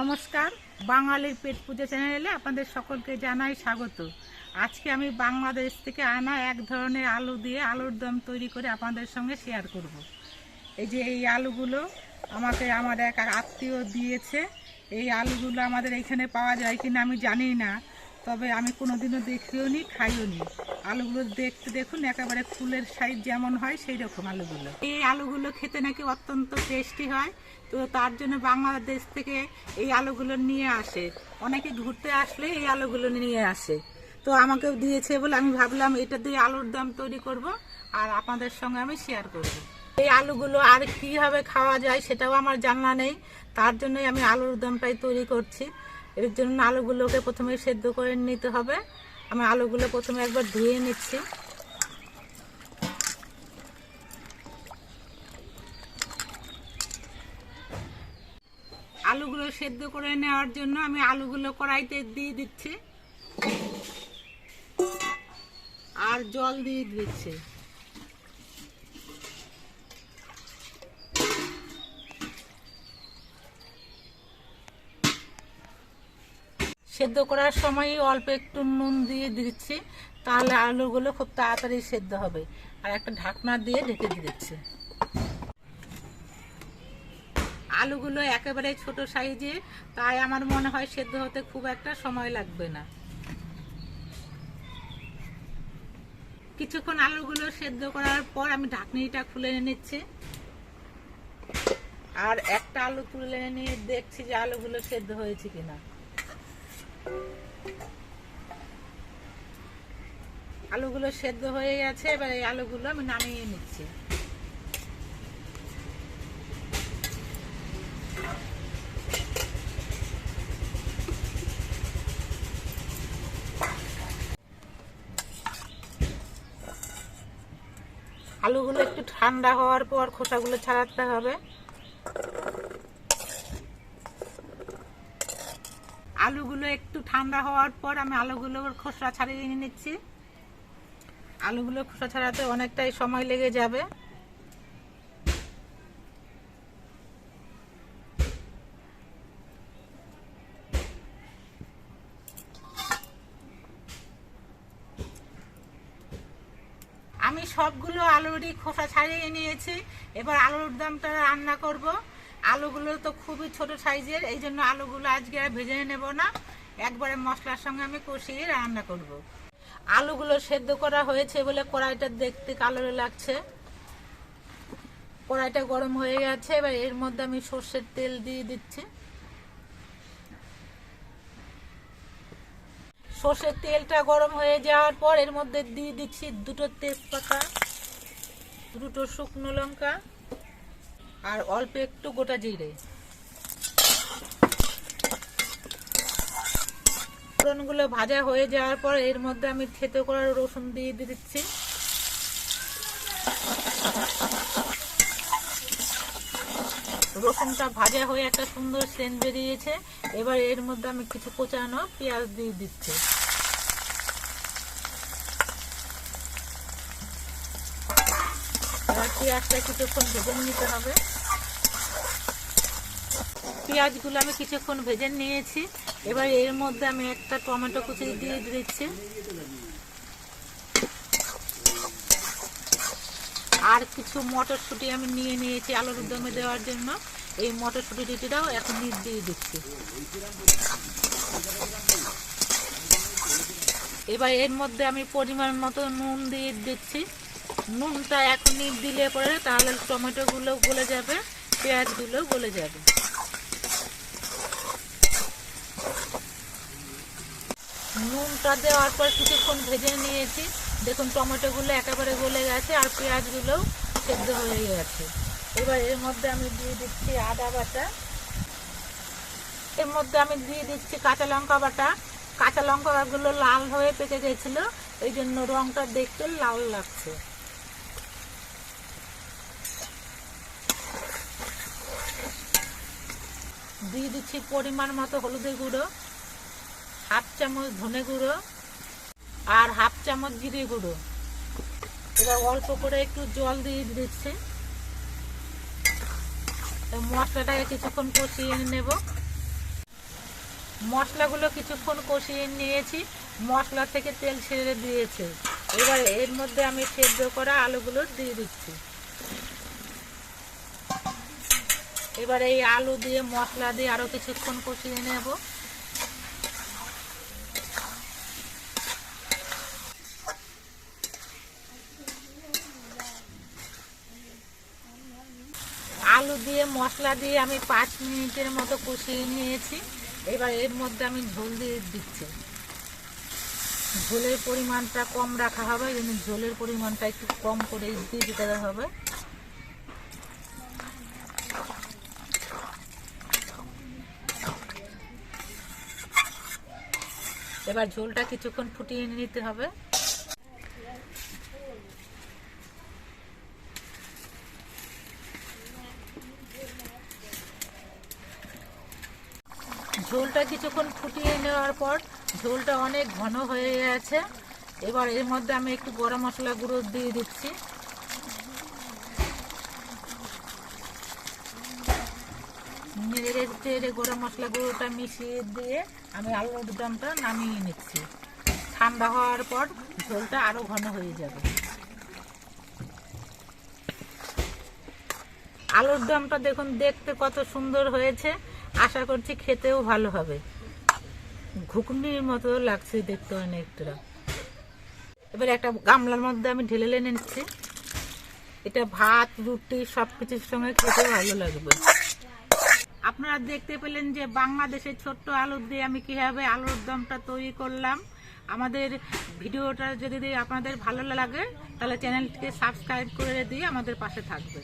নমস্কার, বাঙালির পেট পুজো চ্যানেলে আপনাদের সকলকে জানাই স্বাগত। আজকে আমি বাংলাদেশ থেকে আনা এক ধরনের আলু দিয়ে আলুর দম তৈরি করে আপনাদের সঙ্গে শেয়ার করব। এই যে এই আলুগুলো আমাকে আমার এক আত্মীয় দিয়েছে। এই আলুগুলো আমাদের এখানে পাওয়া যায় কিনা আমি জানি না তবে আমি কোনোদিনও দেখিও নি, খাইও নি। আলুগুলো দেখতে দেখুন, একেবারে ফুলের সাইজ যেমন হয় সেই রকম আলুগুলো। এই আলুগুলো খেতে নাকি অত্যন্ত টেস্টি হয়, তো তার জন্য বাংলাদেশ থেকে এই আলুগুলো নিয়ে আসে। অনেকে ঘুরতে আসলে এই আলুগুলো নিয়ে আসে। তো আমাকেও দিয়েছে বলে আমি ভাবলাম, এটা দিয়ে আলুর দম তৈরি করব আর আপনাদের সঙ্গে আমি শেয়ার করব। এই আলুগুলো আর কীভাবে খাওয়া যায় সেটাও আমার জানা নেই, তার জন্যই আমি আলুর দমটাই তৈরি করছি। এর জন্য আলুগুলোকে প্রথমে সেদ্ধ করে নিতে হবে। আমি আলুগুলো প্রথমে একবার ধুয়ে নিচ্ছি। আলুগুলো সেদ্ধ করে নেওয়ার জন্য আমি আলুগুলো কড়াইতে দিয়ে দিচ্ছি। আর জল দিয়ে দিচ্ছি। সেদ্ধ করার সময় অল্প একটু নুন দিয়ে দিচ্ছি। তাহলে আলুগুলো খুব তাড়াতাড়ি সেদ্ধ হবে। আর একটা ঢাকনা দিয়ে ঢেকে দিচ্ছি। আলুগুলো একেবারে ছোট সাইজে, তাই আমার মনে হয় সেদ্ধ হতে খুব একটা সময় লাগবে না। কিছুক্ষণ আলুগুলো সেদ্ধ করার পর আমি ঢাকনিটা খুলে নিচ্ছি। আর একটা আলু তুলে নিয়ে দেখছি যে আলুগুলো সেদ্ধ হয়েছে কিনা। আলুগুলো সেদ্ধ হয়ে গেছে, এবার এই আলুগুলো আমি নামিয়ে নিচ্ছি। আলুগুলো একটু ঠান্ডা হওয়ার পর খোসাগুলো ছাড়াতে হবে। আলুগুলো একটু ঠান্ডা হওয়ার পর আমি আলুগুলোর খোসা ছাড়িয়ে নিয়ে নিচ্ছি। আলুগুলো খোসা ছাড়াতে অনেকটাই সময় লেগে যাবে। আমি সবগুলো আলুরই খোসা ছাড়িয়ে নিয়েছি। এবার আলুর দামটা রান্না করব। আলুগুলো তো খুবই ছোট সাইজের, এই জন্য আলুগুলো আজকে আর ভেজে নেব না। একবারে মশলার সঙ্গে আমি কষিয়ে রান্না করব। আলুগুলো সেদ্ধ করা হয়েছে বলে কড়াইটা দেখতে কালো লাগছে। কড়াইটা গরম হয়ে গেছে, এবার এর মধ্যে আমি সর্ষের তেল দিয়ে দিচ্ছি। সর্ষের তেলটা গরম হয়ে যাওয়ার পর এর মধ্যে দিয়ে দিচ্ছি দুটো তেজপাতা, দুটো শুকনো লঙ্কা আর অল্প একটু গোটা জিরে। ফোড়নগুলো ভাজা হয়ে যাওয়ার পর এর মধ্যে আমি থেতো করা রসুন দিয়ে দিচ্ছি। রসুনটা ভাজা হয়ে একটা সুন্দর সেন্ট বেরিয়েছে। এবার এর মধ্যে আমি কিছু কোচানো পেঁয়াজ দিয়ে দিচ্ছি এবার পেঁয়াজটা কিছুক্ষণ ভেজে নিতে হবে। পেঁয়াজগুলো আমি কিছুক্ষণ ভেজে নিয়েছি। এবার এর মধ্যে আমি একটা টমেটো কুচি দিয়ে দিচ্ছি। আর কিছু মটরশুঁটি আমি নিয়ে নিয়েছি আলুর দমে দেওয়ার জন্য। এই মটরশুঁটিটাও এখন দিয়ে দিচ্ছি। এবার এর মধ্যে আমি পরিমাণ মতো নুন দিয়ে দিচ্ছি। নুনটা এখনই দিলে পরে তাহলে টমেটোগুলো গলে যাবে, পেঁয়াজগুলো গলে যাবে। নুনটা দেওয়ার পর কিছুক্ষণ ভেজে নিয়েছি। দেখুন, টমেটোগুলো একেবারে গলে গেছে আর পেঁয়াজগুলোও সেদ্ধ হয়ে গেছে। এবার এর মধ্যে আমি দিয়ে দিচ্ছি আদা বাটা। এর মধ্যে আমি দিয়ে দিচ্ছি কাঁচা লঙ্কা বাটা। কাঁচা লঙ্কাগুলো লাল হয়ে পেকে গেছিল এই জন্য রংটা দেখতে লাল লাগছে। দিয়ে দিচ্ছি পরিমাণ মতো হলুদের গুঁড়ো, হাফ চামচ ধনে গুঁড়ো আর হাফ চামচ জিরে গুঁড়ো। এবার অল্প করে একটু জল দিয়ে দিচ্ছি। মশলাটাকে কিছুক্ষণ কষিয়ে নেব। মশলাগুলো কিছুক্ষণ কষিয়ে নিয়েছি। মশলা থেকে তেল ছেড়ে দিয়েছে। এবার এর মধ্যে আমি সেদ্ধ করা আলুগুলো দিয়ে দিচ্ছি। এবার এই আলু দিয়ে, মশলা দিয়ে আরও কিছুক্ষণ কষিয়ে নেব। আলু দিয়ে, মশলা দিয়ে আমি পাঁচ মিনিটের মতো কষিয়ে নিয়েছি। এবার এর মধ্যে আমি ঝোল দিয়ে দিচ্ছি। ঝোলের পরিমাণটা কম রাখা হবে এই জন্য ঝোলের পরিমাণটা একটু কম করে দিয়ে দিতে হবে। এবার ঝোলটা কিছুক্ষণ ফুটিয়ে নিতে হবে। ঝোলটা কিছুক্ষণ ফুটিয়ে নেওয়ার পর ঝোলটা অনেক ঘন হয়ে গেছে। এবার এর মধ্যে আমি একটু গরম মশলা গুঁড়ো দিয়ে দিচ্ছি। নেড়ে চেড়ে গরম মশলা গুঁড়োটা মিশিয়ে দিয়ে আমি আলুর দমটা নামিয়ে নিচ্ছি। ঠান্ডা হওয়ার পর ঝোলটা আরও ঘন হয়ে যাবে। আলুর দমটা দেখুন, দেখতে কত সুন্দর হয়েছে। আশা করছি খেতেও ভালো হবে। ঘুগনির মতো লাগছে দেখতে অনেকটা। এবার একটা গামলার মধ্যে আমি ঢেলে নিচ্ছি। এটা ভাত, রুটি সব কিছুর সঙ্গে খেতে ভালো লাগবে। আপনারা দেখতে পেলেন যে বাংলাদেশের ছোট্ট আলুর দিয়ে আমি কীভাবে আলুর দমটা তৈরি করলাম। আমাদের ভিডিওটা যদি আপনাদের ভালো লাগে, তাহলে চ্যানেলটিকে সাবস্ক্রাইব করে দিয়ে আমাদের পাশে থাকবে